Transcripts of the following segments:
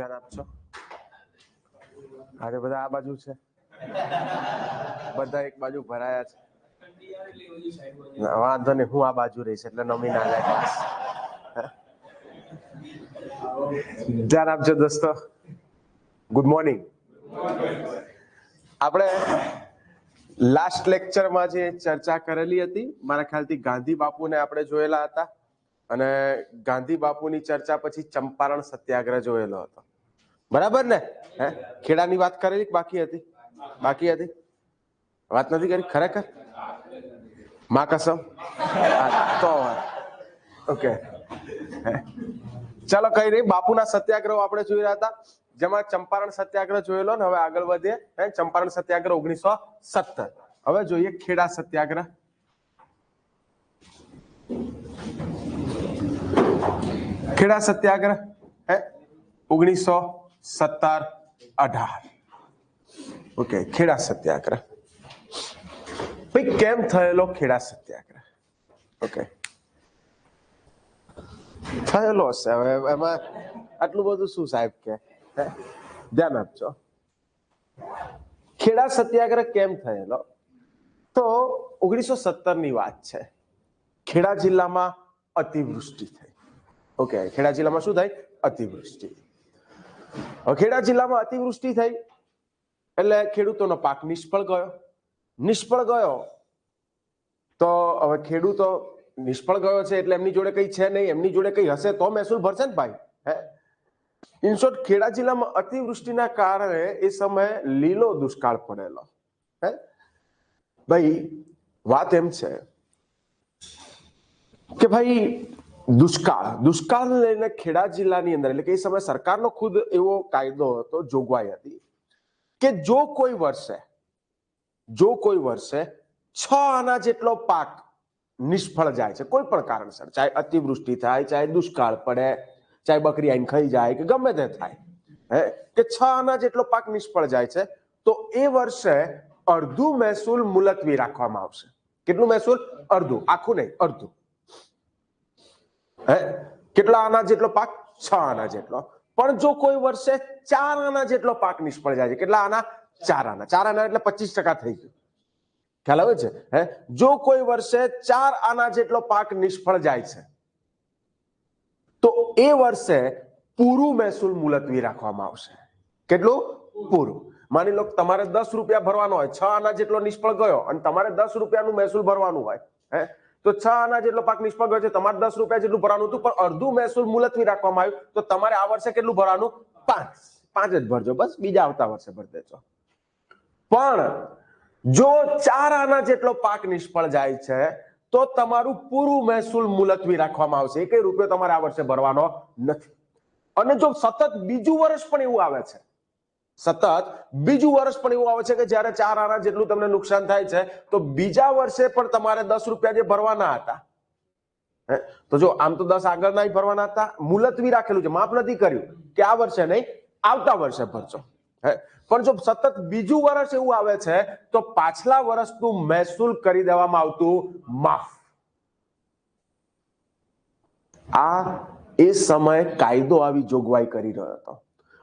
ધ્યાન આપજો આજે બધા આ બાજુ છે. બધા એક બાજુ ભરાયા છે. વાંધો નહીં, હું આ બાજુ રહીશ, એટલે નમી ના જાય. ધ્યાન આપજો દોસ્તો. ગુડ મોર્નિંગ આપણે લાસ્ટ લેક્ચરમાં જે ચર્ચા કરેલી હતી, મારા ખ્યાલથી ગાંધી બાપુને આપણે જોયેલા હતા. અને ગાંધી બાપુની ચર્ચા પછી ચંપારણ સત્યાગ્રહ જોયેલો હતો. બરાબર ને? હે? ખેડાની વાત કરેલી બાકી હતી? બાકી હતી? વાત નથી કરી? ખરેખર? મા કસમ? તો ઓકે ચાલો, કઈ નહીં. બાપુના સત્યાગ્રહ આપણે જોઈ રહ્યા હતા. જેમાં ચંપારણ સત્યાગ્રહ જોયેલો ને, હવે આગળ વધીએ. હે? ચંપારણ સત્યાગ્રહ ઓગણીસો સત્તર. હવે જોઈએ ખેડા સત્યાગ્રહ. ખેડા સત્યાગ્રહ. હે? ઓગણીસો સત્તર અઢાર ઓકે ખેડા સત્યાગ્રહ ભાઈ કેમ થયેલો ખેડા સત્યાગ્રહ ઓકે થયેલો હશે હવે એમાં આટલું બધું શું સાહેબ કે હે? ધ્યાન આપજો ખેડા સત્યાગ્રહ કેમ થયેલો તો ઓગણીસો સત્તરની વાત છે ખેડા જિલ્લામાં અતિવૃષ્ટિ થઈ ઓકે ખેડા જિલ્લામાં શું થઈ અતિવૃષ્ટિ હવે ખેડા જિલ્લામાં અતિવૃષ્ટિ થઈ એટલે ખેડૂતોનો પાક નિષ્ફળ ગયો. નિષ્ફળ ગયો તો હવે ખેડૂતો નિષ્ફળ ગયો છે એટલે એમની જોડે કઈ છે નહીં, એમની જોડે કઈ હશે તો મહેસૂલ ભરશે ને ભાઈ, હે? ઇનશોર્ટ ખેડા જિલ્લામાં અતિવૃષ્ટિના કારણે એ સમયે લીલો દુષ્કાળ પડેલો, હે? ભાઈ, વાત એમ છે કે ભાઈ દુષ્કાળ. દુષ્કાળ લઈને ખેડા જિલ્લાની અંદર એટલે કે એ સમયે સરકારનો ખુદ એવો કાયદો હતો, જોગવાઈ હતી કે જો કોઈ વર્ષે, જો કોઈ વર્ષે છ આના જેટલો પાક નિષ્ફળ જાય છે, કોઈ પણ કારણસર, ચાહે અતિવૃષ્ટિ થાય, ચાહે દુષ્કાળ પડે, ચાહે બકરી આઈને ખાઈ જાય કે ગમે તે થાય, હે? કે છ આના જેટલો પાક નિષ્ફળ જાય છે, તો એ વર્ષે અડધું મહેસૂલ મુલતવી રાખવામાં આવશે. કેટલું મહેસૂલ? અડધું, આખું નહીં, અડધું. હે? કેટલા આના જેટલો પાક? છ આના જેટલો. પણ જો કોઈ વર્ષે ચાર આના જેટલો પાક નિષ્ફળ જાય છે, કેટલા આના? ચાર આના. ચાર આના એટલે પચીસ ટકા થઈ ગયું. ખ્યાલ આવે છે? હે? જો કોઈ વર્ષે ચાર આના જેટલો પાક નિષ્ફળ જાય છે, તો એ વર્ષે પૂરું મહેસૂલ મુલતવી રાખવામાં આવશે. કેટલું? પૂરું. માની લો તમારે દસ રૂપિયા ભરવાનો હોય, છ આના જેટલો નિષ્ફળ ગયો અને તમારે દસ રૂપિયાનું મહેસૂલ ભરવાનું હોય, હે? તો છ આના જેટલો પાક નિષ્ફળ ગયો છે, તમારે દસ રૂપિયા જેટલું ભરવાનું હતું, પણ અડધું મહેસૂલ મુલતવી રાખવામાં આવ્યું. તો તમારે આ વર્ષે કેટલું ભરવાનું? પાંચ. પાંચ જ ભરજો, બસ. બીજા આવતા વર્ષે ભરી દેજો. પણ જો ચાર આના જેટલો પાક નિષ્ફળ જાય છે, તો તમારું પૂરું મહેસૂલ મુલતવી રાખવામાં આવશે. એક રૂપિયો તમારે આ વર્ષે ભરવાનો નથી. અને જો સતત બીજું વર્ષ પણ એવું આવે છે સતત બીજું વર્ષ પણ એવું આવે છે કે જ્યારે ચાર આના જેટલું તમને નુકસાન થાય છે, તો બીજા વર્ષે પણ તમારે દસ રૂપિયા જે ભરવાના હતા તો જો આમ તો દસ આગળ ના ભરવાના હતા, મુલતવી રાખેલું છે, માફ નથી કર્યું કે આ વર્ષે નહીં, આવતા વર્ષે ભરજો, હે? પણ જો સતત બીજું વર્ષ એવું આવે છે, તો પાછલા વર્ષનું મહેસૂલ કરી દેવામાં આવતું માફ. આ એ સમયે કાયદો આવી જોગવાઈ કરી રહ્યો હતો.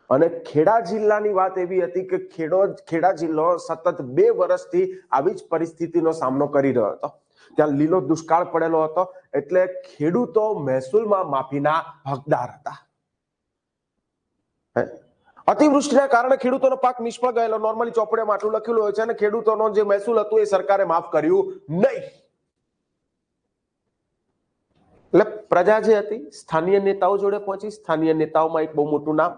અને ખેડા જિલ્લાની વાત એવી હતી કે ખેડો ખેડા જિલ્લો સતત બે વર્ષથી આવી જ પરિસ્થિતિનો સામનો કરી રહ્યો હતો. ત્યાં લીલો દુષ્કાળ પડેલો હતો એટલે ખેડૂતો મહેસૂલમાં માફીના હકદાર હતા? અતિવૃષ્ટિના કારણે ખેડૂતોનો પાક નિષ્ફળ ગયેલો. નોર્મલી ચોપડીમાં આટલું લખેલું હોય છે અને ખેડૂતોનો જે મહેસૂલ હતું એ સરકારે માફ કર્યું નહીં. એટલે પ્રજા જે હતી, સ્થાનીય નેતાઓ જોડે પહોંચી. સ્થાનીય નેતાઓમાં એક બહુ મોટું નામ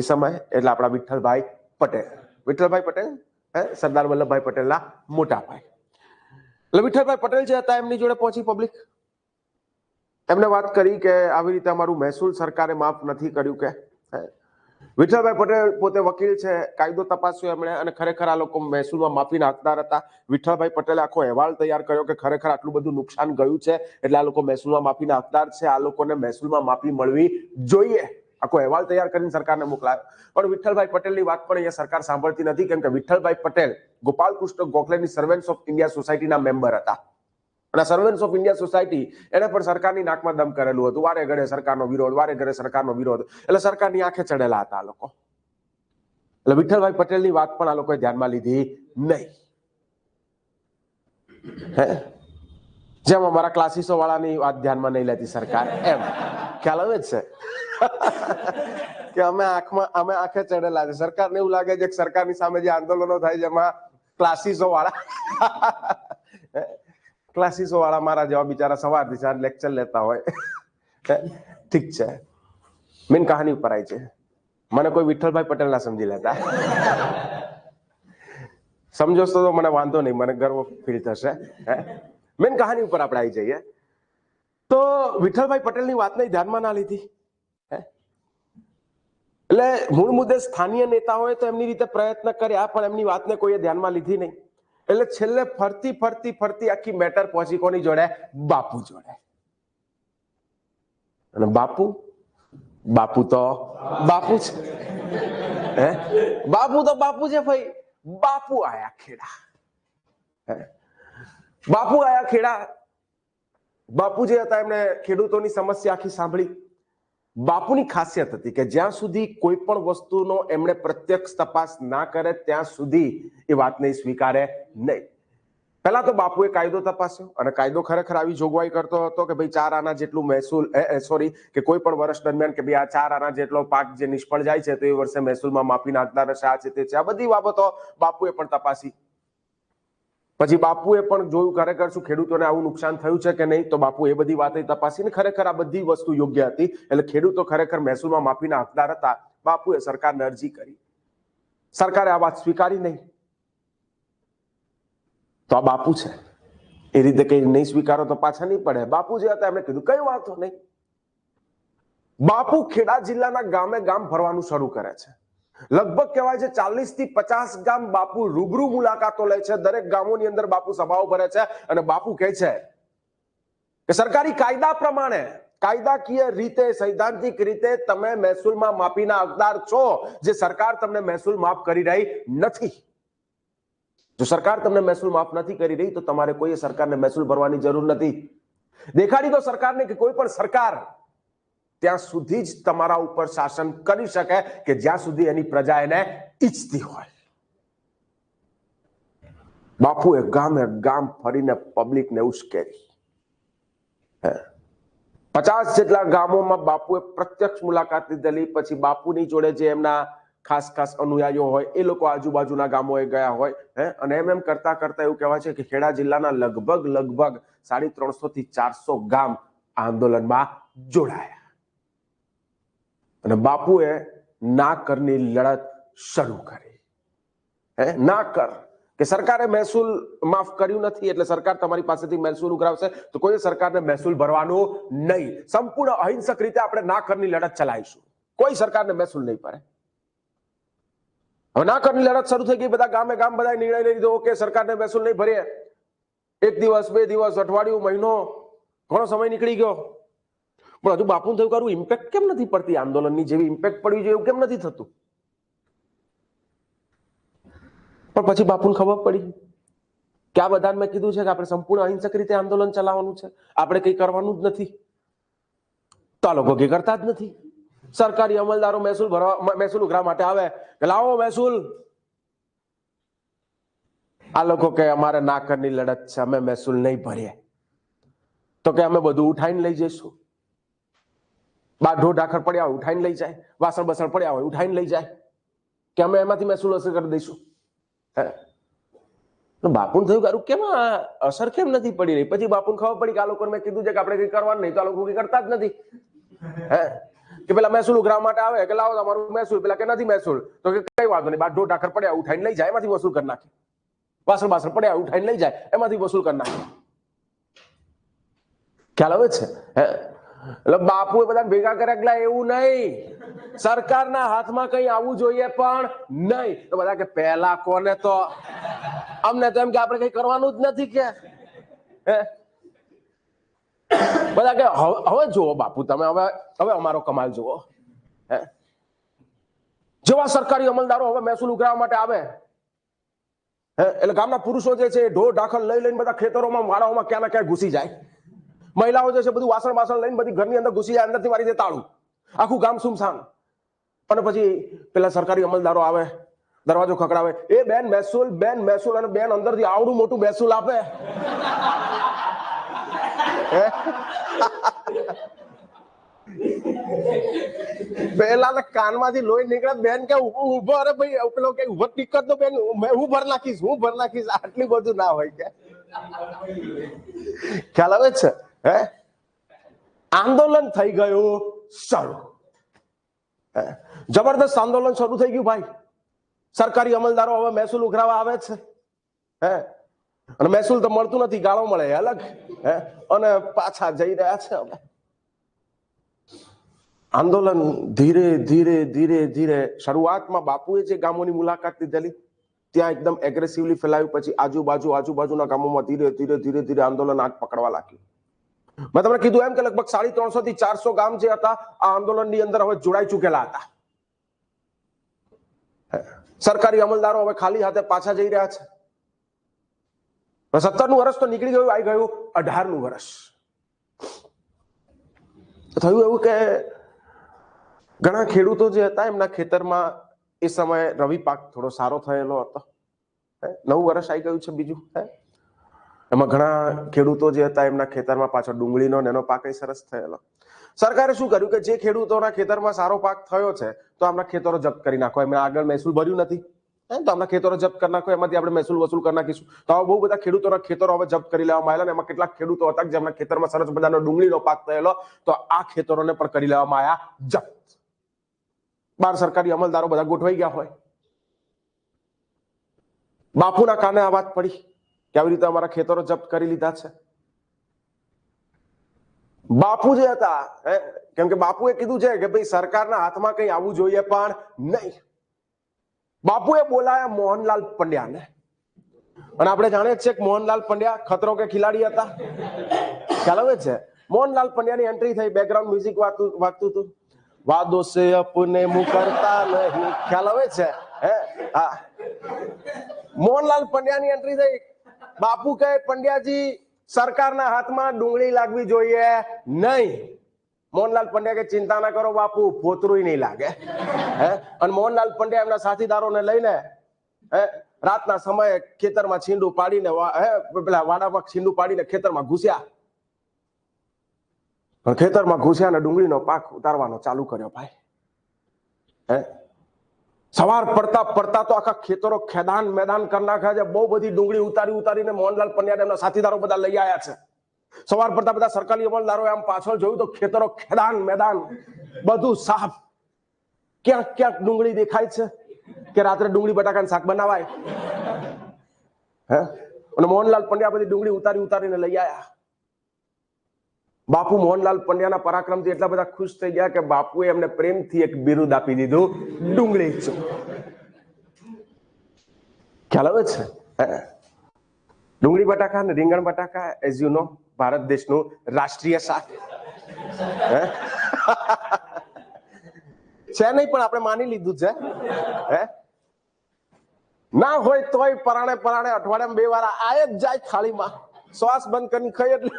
એ સમયે એટલે આપણા વિઠ્ઠલભાઈ પટેલ. વિઠ્ઠલભાઈ પટેલ, હે? સરદાર વલ્લભભાઈ પટેલના મોટા ભાઈ. એટલે વિઠ્ઠલભાઈ પટેલ જે હતા, એમની જોડે પહોંચી પબ્લિક એમને વાત કરી કે આવી રીતે અમારું મહેસૂલ સરકારે માફ નથી કર્યું કે. વિઠ્ઠલભાઈ પટેલ પોતે વકીલ છે, કાયદો તપાસ્યો એમણે અને ખરેખર આ લોકો મહેસૂલમાં માફીના હકદાર હતા. વિઠ્ઠલભાઈ પટેલે આખો અહેવાલ તૈયાર કર્યો કે ખરેખર આટલું બધું નુકસાન ગયું છે, એટલે આ લોકો મહેસૂલમાં માફી હકદાર છે, આ લોકોને મહેસૂલમાં માફી મળવી જોઈએ. આખો અહેવાલ તૈયાર કરીને સરકારને મોકલાયો પણ વિઠ્ઠલભાઈ પટેલની વાત પણ અહીંયા સરકાર સાંભળતી નથી, કેમ કે વિઠ્ઠલભાઈ પટેલ ગોપાલ ગોખલેની સર્વેન્ટ્સ ઓફ ઇન્ડિયા સોસાયટીના મેમ્બર હતા. અને સર્વન્સ ઓફ ઇન્ડિયા સોસાયટી એને પણ સરકારની નાકમાં દમ કરેલું હતું. વારે ઘડે સરકારનો વિરોધ, વારે ઘડે સરકારનો વિરોધ. એટલે સરકારની આંખે ચડેલા હતા આ લોકો. એટલે વિઠ્ઠલભાઈ પટેલની વાત પણ આ લોકોએ ધ્યાનમાં લીધી નહીં. જેમ અમારા ક્લાસીસો વાળાની વાત ધ્યાનમાં નહીં લેતી સરકાર. એમ. ખ્યાલ આવે જ છે? કે અમે આંખમાં, અમે આંખે ચડેલા છે. સરકારને એવું લાગે છે કે સરકારની સામે જે આંદોલનો થાય છે, એમાં ક્લાસીસો વાળા ક્લાસીસો વાળા મારા જેવા બિચારા સવારથી સાંજ લેક્ચર લેતા હોય. ઠીક છે. મેન કહાની ઉપર આવી છે. મને કોઈ વિઠ્ઠલભાઈ પટેલ ના સમજી લેતા. સમજો તો મને વાંધો નહીં, મને ગર્વ ફીલ થશે. મેન કહાની ઉપર આપણે આવી જઈએ. તો વિઠ્ઠલભાઈ પટેલની વાતને ધ્યાનમાં ના લીધી? એટલે મૂળ મુદ્દે સ્થાનીય હોય તો એમની રીતે પ્રયત્ન કર્યા, પણ એમની વાતને કોઈએ ધ્યાનમાં લીધી નહીં. એટલે છેલ્લે ફરતી ફરતી ફરતી આખી મેટર પહોંચી કોની જોડે? બાપુ જોડે. અને બાપુ? બાપુ તો બાપુ છે હે? બાપુ તો બાપુ છે ભાઈ. બાપુ આયા ખેડા? બાપુ આયા ખેડા. બાપુ જે હતા એમણે ખેડૂતોની સમસ્યા આખી સાંભળી. બાપુની ખાસિયત હતી કે જ્યાં સુધી કોઈ પણ વસ્તુનો એમણે પ્રત્યક્ષ તપાસ ના કરે, ત્યાં સુધી એ વાતને સ્વીકારે નહીં. પહેલા તો બાપુએ કાયદો તપાસ્યો અને કાયદો ખરેખર આવી જોગવાઈ કરતો હતો કે ભાઈ ચાર આના જેટલું મહેસૂલ સોરી કે કોઈ પણ વર્ષ દરમિયાન કે ભાઈ આ ચાર આના જેટલો પાક જે નિષ્ફળ જાય છે તો એ વર્ષે મહેસૂલમાં માફી નાખતા રહેશે આ છે તે છે. આ બધી બાબતો બાપુએ પણ તપાસી. પછી બાપુએ પણ જોયું ખરેખર શું ખેડૂતોને આવું નુકસાન થયું છે કે નહીં? તો બાપુ એ બધી વાતે તપાસીને ખરેખર આ બધી વસ્તુ યોગ્ય હતી. એટલે ખેડૂતો ખરેખર મહેસૂલમાં માફીના હકદાર હતા. બાપુએ સરકારને અરજી કરી. સરકારે આ વાત સ્વીકારી નહીં. તો આ બાપુ છે. એ રીતે કઈ નહીં સ્વીકારો તો પાછા નહીં પડે. બાપુ જે હતા એમણે કીધું, કઈ વાંધો નહીં. બાપુ ખેડા જિલ્લાના ગામે ગામ ફરવાનું શરૂ કરે છે. લગભગ કહેવાય છે ચાલીસથી પચાસ ગામ બાપુ રૂબરૂ મુલાકાતો લે છે. દરેક ગામોની અંદર બાપુ સભાઓ ભરે છે અને બાપુ કહે છે કે સરકારી કાયદા પ્રમાણે કાયદાકીય રીતે, સૈદ્ધાંતિક રીતે તમે મહેસૂલમાં માફીના હકદાર છો. જે સરકાર તમને મહેસૂલ માફ કરી રહી નથી. જો સરકાર તમને મહેસૂલ માફ નથી કરી રહી, તો તમારે કોઈ સરકારને મહેસૂલ ભરવાની જરૂર નથી. દેખાડી દો સરકારને કે કોઈ પણ સરકાર ત્યાં સુધી જ તમારા ઉપર શાસન કરી શકે કે જ્યાં સુધી એની પ્રજા એને ઈચ્છતી હોય. બાપુએ ગામે ગામ ફરીને પબ્લિકને ઉશ્કેરી. પચાસ જેટલા ગામોમાં બાપુએ પ્રત્યક્ષ મુલાકાત લીધેલી, પછી બાપુની જોડે જે એમના ખાસ ખાસ અનુયાયીઓ હોય, એ લોકો આજુબાજુના ગામોએ ગયા હોય, હે. અને એમ એમ કરતા કરતા એવું કહેવાય છે કે ખેડા જિલ્લાના લગભગ લગભગ સાડી ત્રણસો થી ચારસો ગામ આંદોલનમાં જોડાયા. અને બાપુએ ના કરની લડત શરૂ કરી. હે? ના કર કે સરકારે મહેસૂલ માફ કર્યું નથી એટલે સરકાર તમારી પાસેથી મહેસૂલ ઉઘરાવશે, તો કોઈ સરકારને મહેસૂલ ભરવાનો નહીં. સંપૂર્ણ અહિંસક રીતે આપણે ના કરની લડત ચલાવીશું. કોઈ સરકારને મહેસૂલ નહીં ભરે. હવે ના કરની લડત શરૂ થઈ ગઈ, બધા ગામે ગામ બધા નિર્ણય લઈ લીધો કે સરકારને મહેસૂલ નહીં ભરીએ. એક દિવસ, બે દિવસ, અઠવાડિયું, મહિનો, ઘણો સમય નીકળી ગયો. પણ હજુ બાપુ થયું કરું ઇમ્પેક્ટ કેમ નથી પડતી આંદોલનની? જેવી ઇમ્પેક્ટ પડવી જોઈએ એવું કેમ નથી થતું? પણ પછી બાપુને ખબર પડી કે આ બધાને મેં કીધું છે કે આપણે સંપૂર્ણ અહિંસક રીતે આંદોલન ચલાવવાનું છે. આપણે કંઈ કરવાનું જ નથી. તો આ લોકો કંઈ કરતા જ નથી. સરકારી અમલદારો મહેસૂલ ભરવા મહેસૂલ ઉઘરા માટે આવે કે લાવો મહેસૂલ. આ લોકો કે અમારે નાકરની લડત છે, અમે મહેસૂલ નહીં ભરીએ. તો કે, અમે બધું ઉઠાઈને લઈ જઈશું. બાર ઢોર ઢાખર પડ્યા હોય, ઉઠાઈને લઈ જાય. વાસણ બસણ પડ્યા હોય, ઉઠાઈને લઈ જાય. કે અમે એમાંથી મહેસૂલ અસર કરી દઈશું? હે? બાપુને થયું કે કેમ આ અસર કેમ નથી પડી રહી? પછી બાપુને ખબર પડી કે આ લોકોને મેં કીધું છે કે આપણે કંઈ કરવાનું નહીં, તો આ લોકો કંઈ કરતા જ નથી. હે? કે પેલા મહેસૂલ ઉઘરાવા માટે આવે, કે લાવો તમારું મહેસૂલ. પેલા કે નથી મહેસૂલ? તો કે કઈ વાંધો નહીં. બાર ઢોર ઢાખર પડ્યા, ઉઠાઈને લઈ જાય, એમાંથી વસૂલ કરી નાખે. વાસણ બાસણ પડ્યા, ઉઠાઈને લઈ જાય, એમાંથી વસૂલ કરી નાખે. ખ્યાલ આવે છે? હે? એટલે બાપુએ બધા ભેગા કર્યા એટલે એવું નહીં. સરકારના હાથમાં કઈ આવવું જોઈએ પણ નહીં. તો બધા કે પહેલા કોને તો? અમને તો એમ કે આપણે કઈ કરવાનું જ નથી કે. બધા કે હવે જુઓ બાપુ તમે, હવે હવે અમારો કમાલ જુઓ. હે? જેવા સરકારી અમલદારો હવે મહેસૂલ ઉઘરાવવા માટે આવે. એટલે ગામના પુરુષો જે છે ઢો ઢાખલ લઈ લઈને બધા ખેતરોમાં વાળાઓમાં ક્યાં ના ક્યાં ઘૂસી જાય. મહિલાઓ જે છે બધું વાસણ વાસણ લઈને બધી ઘરની અંદર ઘૂસી જાય, અંદરથી મારી દે તાળું. આખું ગામ સુમસાન અને પછી પેલા સરકારી અમલદારો આવે, દરવાજો ખકડાવે એ બેન મહેસૂલ બેન મહેસૂલ અને બેન અંદરથી આવડું મોટું મહેસૂલ આપે? પેલા કાનમાંથી લોહી નીકળે, બેન કે, ઊભો અરે ભાઈ પેલો કે, ઊભો ટીકર તો બેન, હું ભર નાખીશ, હું ભર નાખીશ, આટલી બધું ના હોય કે. ખ્યાલ આવે છે? હે? આંદોલન થઈ ગયું શરૂ? જબરદસ્ત આંદોલન શરૂ થઈ ગયું ભાઈ. સરકારી અમલદારો હવે મહેસૂલ ઉઘરાવા આવે છે. હે? અને મહેસૂલ તો મળતું નથી, ગાળો મળે અલગ. હે? અને પાછા જઈ રહ્યા છે હવે. આંદોલન ધીરે ધીરે ધીરે ધીરે શરૂઆતમાં બાપુએ જે ગામોની મુલાકાત લીધેલી, ત્યાં એકદમ એગ્રેસિવલી ફેલાયું, પછી આજુબાજુ, આજુબાજુના ગામોમાં ધીરે ધીરે ધીરે ધીરે આંદોલન આગ પકડવા લાગ્યું. મેં તમને કીધું એમ કે લગભગ સાડી ત્રણસો થી ચારસો ગામ જે હતા, આ આંદોલનની અંદર હવે જોડાઈ ચૂકેલા હતા. સરકારી અમલદારો હવે ખાલી હાથે પાછા જઈ રહ્યા છે. સત્તરનું વર્ષ તો નીકળી ગયું આવી ગયું અઢારનું વર્ષ થયું એવું કે ઘણા ખેડૂતો જે હતા, એમના ખેતરમાં એ સમયે રવિ પાક થોડો સારો થયેલો હતો. નવું વર્ષ આવી ગયું છે બીજું એમાં ઘણા ખેડૂતો જે હતા, એમના ખેતરમાં પાછળ ડુંગળીનો એનો પાક સરસ થયેલો. સરકારે શું કર્યું કે જે ખેડૂતોના ખેતરમાં સારો પાક થયો છે, તો આમના ખેતરો જપ્ત કરી નાખો. એમને આગળ મહેસૂલ ભર્યું નથી. તો આમના ખેતરો જપ્ત કરી નાખો, એમાંથી આપણે મહેસૂલ વસૂલ કરી નાખીશું. તો આવા બહુ બધા ખેડૂતોના ખેતરો હવે જપ્ત કરી લેવામાં અને એમાં કેટલાક ખેડૂતો હતા જેમના ખેતરમાં સરસ મજાનો ડુંગળીનો પાક થયેલો, તો આ ખેતરોને પણ કરી લેવામાં આવ્યા જપ્ત. બાર સરકારી અમલદારો બધા ગોઠવાઈ ગયા હોય. બાપુના કાને આ વાત પડી. કે રીતે અમારા ખેતરો જપ્ત કરી લીધા છે? બાપુ જે હતા કેમ કે બાપુએ કીધું છે કે ભાઈ સરકારના હાથમાં કઈ આવવું જોઈએ પણ નહીં. બાપુએ બોલાયા મોહનલાલ પંડ્યાને. અને આપણે જાણીએ છીએ કે મોહનલાલ પંડ્યા ખતરો કે ખિલાડી હતા. ખ્યાલ આવે છે? મોહનલાલ પંડ્યાની એન્ટ્રી થઈ બેકગ્રાઉન્ડ મ્યુઝિક વાગતું હતું. વાદો સે અપને મુકરતા નહીં. ખ્યાલ આવે છે? હે? હા. મોહનલાલ પંડ્યાની એન્ટ્રી થઈ બાપુ કહે, પંડ્યાજી, સરકારના હાથમાં ડુંગળી લાગવી જોઈએ. નહીં. મોહનલાલ પંડ્યા કે, ચિંતા ના કરો બાપુ પોતરું નહીં લાગે. હે? અને મોહનલાલ પંડ્યા એમના સાથીદારોને લઈને, હે, રાતના સમયે ખેતરમાં છીંડું પાડીને હે, પેલા વાડામાં છીંડું પાડીને ખેતરમાં ઘૂસ્યા. ખેતરમાં ઘૂસ્યા ને ડુંગળીનો પાક ઉતારવાનો ચાલુ કર્યો ભાઈ. હે? સવાર પડતા પડતા તો આખા ખેતરો ખેદાન મેદાન કરી નાખ્યા છે. બહુ બધી ડુંગળી ઉતારી ઉતારીને મોહનલાલ પંડ્યા એમના સાથીદારો બધા લઈ આવ્યા છે. સવાર પડતા બધા સરકારી અમલદારો આમ પાછળ જોયું તો ખેતરો ખેદાન મેદાન, બધું સાફ. ક્યાંક ક્યાંક ડુંગળી દેખાય છે કે રાત્રે ડુંગળી બટાકાનું શાક બનાવાય. હે? અને મોહનલાલ પંડ્યા બધી ડુંગળી ઉતારી ઉતારીને લઈ આવ્યા બાપુ મોહનલાલ પંડ્યાના પરાક્રમથી એટલા બધા ખુશ થઈ ગયા કે બાપુએ એમને પ્રેમથી એક બિરુદ આપી દીધું. ડુંગળી ખ્યાલ આવે છે? ડુંગળી બટાકા અને રીંગણ બટાકા એઝ યુ નો ભારત દેશનું રાષ્ટ્રીય શાક? છે નહીં, પણ આપણે માની લીધું છે. હે? ના હોય તોય પરાણે પરાણે અઠવાડિયામાં બે વાર આય જ જાય થાળીમાં. શ્વાસ બંધ કરીને ખાઈ એટલે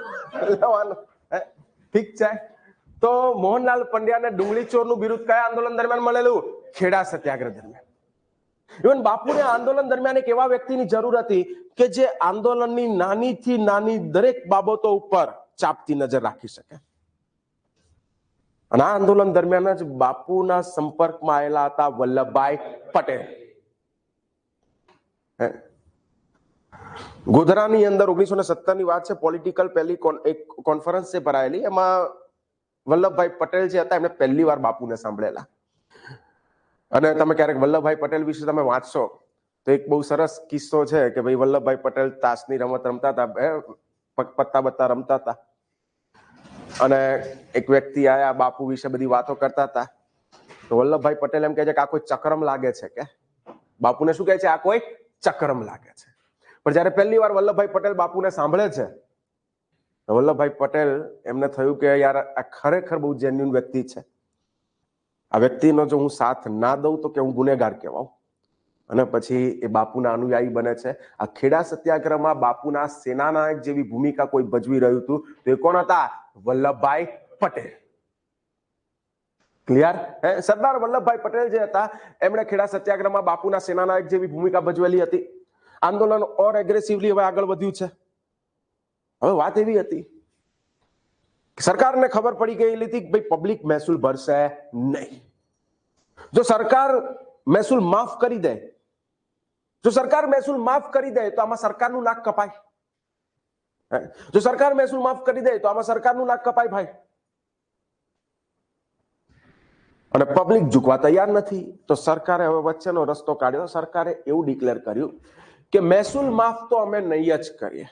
લેવાનું? ઠીક છે? તો મોહનલાલ પંડ્યાને ડુંગળી ચોરનું બિરુદ કયા આંદોલન દરમિયાન મળેલું? ખેડા સત્યાગ્રહ દરમિયાન. ઇવન બાપુને આંદોલન દરમિયાન એક એવા વ્યક્તિની જરૂર હતી કે જે આંદોલનની નાનીથી નાની દરેક બાબતો ઉપર ચાપતી નજર રાખી શકે. અને આ આંદોલન દરમિયાન જ બાપુના સંપર્કમાં આવેલા હતા વલ્લભભાઈ પટેલ. ગોધરાની અંદર ઓગણીસો ને સત્તરની વાત છે પોલિટિકલ પહેલી એક કોન્ફરન્સ છે ભરાયેલી. એમાં વલ્લભભાઈ પટેલ જે હતા એમણે પહેલી વાર બાપુને સાંભળેલા. અને તમે ક્યારેક વલ્લભભાઈ પટેલ વિશે તમે વાંચશો, તો એક બહુ સરસ કિસ્સો છે કે ભાઈ વલ્લભભાઈ પટેલ તાસની રમત રમતા હતા પત્તા બત્તા રમતા હતા. અને એક વ્યક્તિ આયા, બાપુ વિશે બધી વાતો કરતા હતા. તો વલ્લભભાઈ પટેલ એમ કહે છે કે આ કોઈ ચક્રમ લાગે છે કે? બાપુને શું કહે છે? આ કોઈ ચક્રમ લાગે છે. પણ જ્યારે પહેલી વાર વલ્લભભાઈ પટેલ બાપુને સાંભળે છે વલ્લભભાઈ પટેલ એમને થયું કે યાર, આ ખરેખર બહુ જેન્યુન વ્યક્તિ છે. આ વ્યક્તિનો જો હું સાથ ના દઉં તો કે હું ગુનેગાર કહેવાઉં. અને પછી એ બાપુના અનુયાયી બને છે. આ ખેડા સત્યાગ્રહમાં બાપુના સેનાનાયક જેવી ભૂમિકા કોઈ ભજવી રહ્યું હતું, તો એ કોણ હતા? વલ્લભભાઈ પટેલ. ક્લિયર સરદાર વલ્લભભાઈ પટેલ જે હતા, એમણે ખેડા સત્યાગ્રહમાં બાપુના સેનાનાયક જેવી ભૂમિકા ભજવેલી હતી. આંદોલન ઓર એગ્રેસિવલી હવે આગળ વધ્યું છે. હવે વાત એવી હતી સરકારને ખબર પડી ગયેલી હતી કે ભાઈ પબ્લિક મહેસૂલ ભરશે નહીં. જો સરકાર મહેસૂલ માફ કરી દે, જો સરકાર મહેસૂલ માફ કરી દે તો આમાં સરકારનું નાક કપાય? જો સરકાર મહેસૂલ માફ કરી દે તો આમાં સરકારનું નાક કપાય ભાઈ. અને પબ્લિક ઝૂકવા તૈયાર નથી. તો સરકારે હવે વચ્ચેનો રસ્તો કાઢ્યો. સરકારે એવું ડિક્લેર કર્યું કે મહેસૂલ માફ તો અમે નહીં જ કરીએ.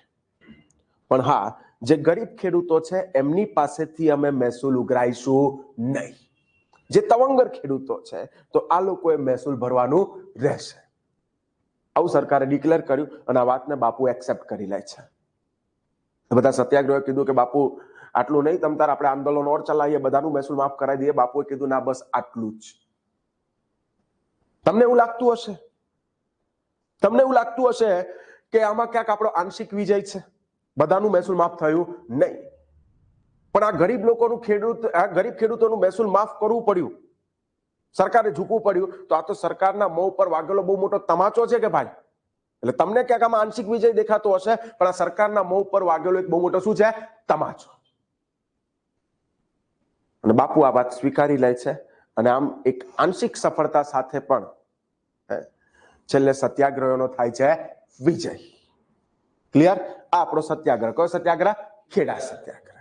પણ હા, જે ગરીબ ખેડૂતો છે, એમની પાસેથી અમે મહેસૂલ ઉઘરાઈશું નહીં. જે તવંગર ખેડૂતો છે, તો આ લોકોએ મહેસૂલ ભરવાનું રહેશે. આવું સરકારે ડિક્લેર કર્યું અને આ વાતને બાપુ એક્સેપ્ટ કરી લે છે. બધા સત્યાગ્રહે કીધું કે બાપુ, આટલું નહીં, તમ તાર આપણે આંદોલન ઓર ચલાવીએ, બધાનું મહેસૂલ માફ કરાવી દઈએ. બાપુએ કીધું, ના, બસ આટલું જ. તમને એવું લાગતું હશે? તમને એવું લાગતું હશે કે આમાં ક્યાંક આપણો આંશિક વિજય છે? બધાનું મહેસૂલ માફ થયું? નહીં. પણ આ ગરીબ લોકોનું ખેડૂત, આ ગરીબ ખેડૂતોનું મહેસૂલ માફ કરવું પડ્યું. સરકારે ઝૂકવું પડ્યું. તો આ તો સરકારના મોં ઉપર વાગેલો બહુ મોટો તમાચો છે કે ભાઈ? એટલે તમને ક્યાંક આમાં આંશિક વિજય દેખાતો હશે, પણ આ સરકારના મોં ઉપર વાગેલો એક બહુ મોટો શું છે? તમાચો. અને બાપુ આ વાત સ્વીકારી લે છે. અને આમ એક આંશિક સફળતા સાથે પણ છેલ્લે સત્યાગ્રહોનો થાય છે વિજય. ક્લિયર આ આપણો સત્યાગ્રહ. કયો સત્યાગ્રહ? ખેડા સત્યાગ્રહ.